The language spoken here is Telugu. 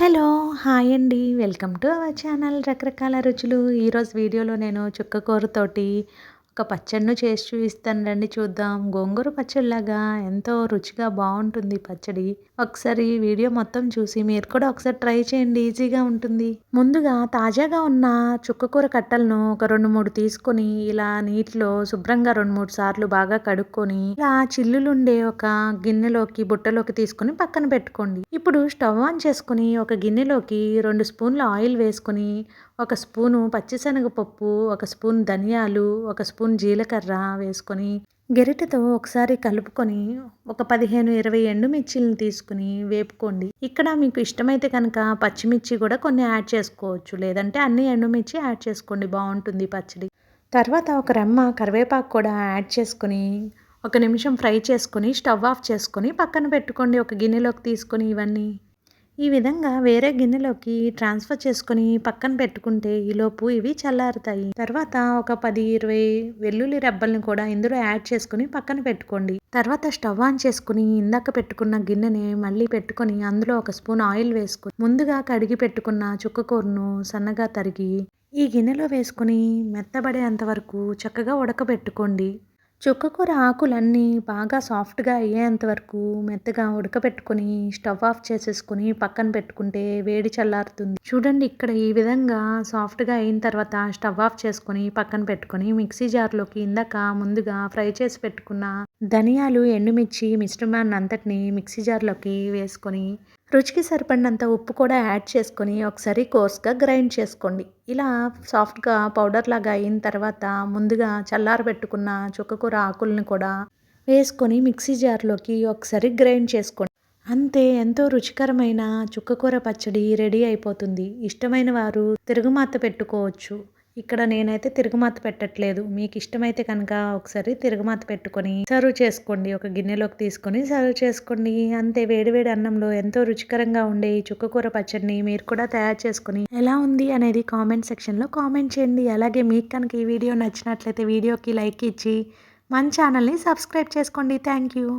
హలో హాయ్ అండి. వెల్కమ్ టు అవర్ ఛానల్ రకరకాల రుచులు. ఈరోజు వీడియోలో నేను చుక్కకూరతోటి ఒక పచ్చడిను చేసి చూపిస్తాను రండి చూద్దాం. గోంగూర పచ్చడిలాగా ఎంతో రుచిగా బాగుంటుంది పచ్చడి. ఒకసారి వీడియో మొత్తం చూసి మీరు కూడా ఒకసారి ట్రై చేయండి. ఈజీగా ఉంటుంది. ముందుగా తాజాగా ఉన్న చుక్కకూర కట్టలను ఒక రెండు మూడు తీసుకొని ఇలా నీటిలో శుభ్రంగా రెండు మూడు సార్లు బాగా కడుక్కొని ఇలా చిల్లులుండే ఒక గిన్నెలోకి బుట్టలోకి తీసుకొని పక్కన పెట్టుకోండి. ఇప్పుడు స్టవ్ ఆన్ చేసుకుని ఒక గిన్నెలోకి రెండు స్పూన్ల ఆయిల్ వేసుకొని ఒక స్పూను పచ్చిశనగపప్పు ఒక స్పూన్ ధనియాలు ఒక స్పూన్ జీలకర్ర వేసుకొని గెరిటతో ఒకసారి కలుపుకొని ఒక పదిహేను ఇరవై ఎండుమిర్చిలను తీసుకుని వేపుకోండి. ఇక్కడ మీకు ఇష్టమైతే కనుక పచ్చిమిర్చి కూడా కొన్ని యాడ్ చేసుకోవచ్చు. లేదంటే అన్ని ఎండుమిర్చి యాడ్ చేసుకోండి బాగుంటుంది పచ్చడి. తర్వాత ఒక రెమ్మ కరివేపాకు కూడా యాడ్ చేసుకుని ఒక నిమిషం ఫ్రై చేసుకొని స్టవ్ ఆఫ్ చేసుకొని పక్కన పెట్టుకోండి. ఒక గిన్నెలోకి తీసుకొని ఇవన్నీ. ఈ విధంగా వేరే గిన్నెలోకి ట్రాన్స్ఫర్ చేసుకొని పక్కన పెట్టుకుంటే ఈలోపు ఇవి చల్లారుతాయి. తర్వాత ఒక పది ఇరవై వెల్లుల్లి రెబ్బల్ని కూడా ఇందులో యాడ్ చేసుకుని పక్కన పెట్టుకోండి. తర్వాత స్టవ్ ఆన్ చేసుకుని ఇందాక పెట్టుకున్న గిన్నెని మళ్ళీ పెట్టుకొని అందులో ఒక స్పూన్ ఆయిల్ వేసుకుని ముందుగా కడిగి పెట్టుకున్న చుక్కకూరను సన్నగా తరిగి ఈ గిన్నెలో వేసుకుని మెత్తబడేంత వరకు చక్కగా ఉడకబెట్టుకోండి. చుక్కకూర ఆకులన్నీ బాగా సాఫ్ట్గా అయ్యేంత వరకు మెత్తగా ఉడకబెట్టుకొని స్టవ్ ఆఫ్ చేసేసుకుని పక్కన పెట్టుకుంటే వేడి చల్లారుతుంది. చూడండి ఇక్కడ ఈ విధంగా సాఫ్ట్గా అయిన తర్వాత స్టవ్ ఆఫ్ చేసుకొని పక్కన పెట్టుకొని మిక్సీ జార్లోకి ఇందాక ముందుగా ఫ్రై చేసి పెట్టుకున్న ధనియాలు ఎండుమిర్చి మిశ్రమాన్ని అంతటిని మిక్సీ జార్లోకి వేసుకొని రుచికి సరిపడినంత ఉప్పు కూడా యాడ్ చేసుకొని ఒకసారి కోర్స్గా గ్రైండ్ చేసుకోండి. ఇలా సాఫ్ట్గా పౌడర్ లాగా అయిన తర్వాత ముందుగా చల్లారబెట్టుకున్న చుక్కకూర ఆకుల్ని కూడా వేసుకొని మిక్సీ జార్లోకి ఒకసారి గ్రైండ్ చేసుకోండి. అంతే ఎంతో రుచికరమైన చుక్కకూర పచ్చడి రెడీ అయిపోతుంది. ఇష్టమైన వారు తిరుగుమాత పెట్టుకోవచ్చు. ఇక్కడ నేనైతే తిరుగుమాత పెట్టట్లేదు. మీకు ఇష్టమైతే కనుక ఒకసారి తిరుగుమాత పెట్టుకొని సర్వ్ చేసుకోండి. ఒక గిన్నెలోకి తీసుకొని సర్వ్ చేసుకోండి. అంతే వేడివేడి అన్నంలో ఎంతో రుచికరంగా ఉండే ఈ చుక్కకూర పచ్చడిని మీరు కూడా తయారు చేసుకుని ఎలా ఉంది అనేది కామెంట్ సెక్షన్లో కామెంట్ చేయండి. అలాగే మీకు కనుక ఈ వీడియో నచ్చినట్లయితే వీడియోకి లైక్ ఇచ్చి మన ఛానల్ని సబ్స్క్రైబ్ చేసుకోండి. Thank you.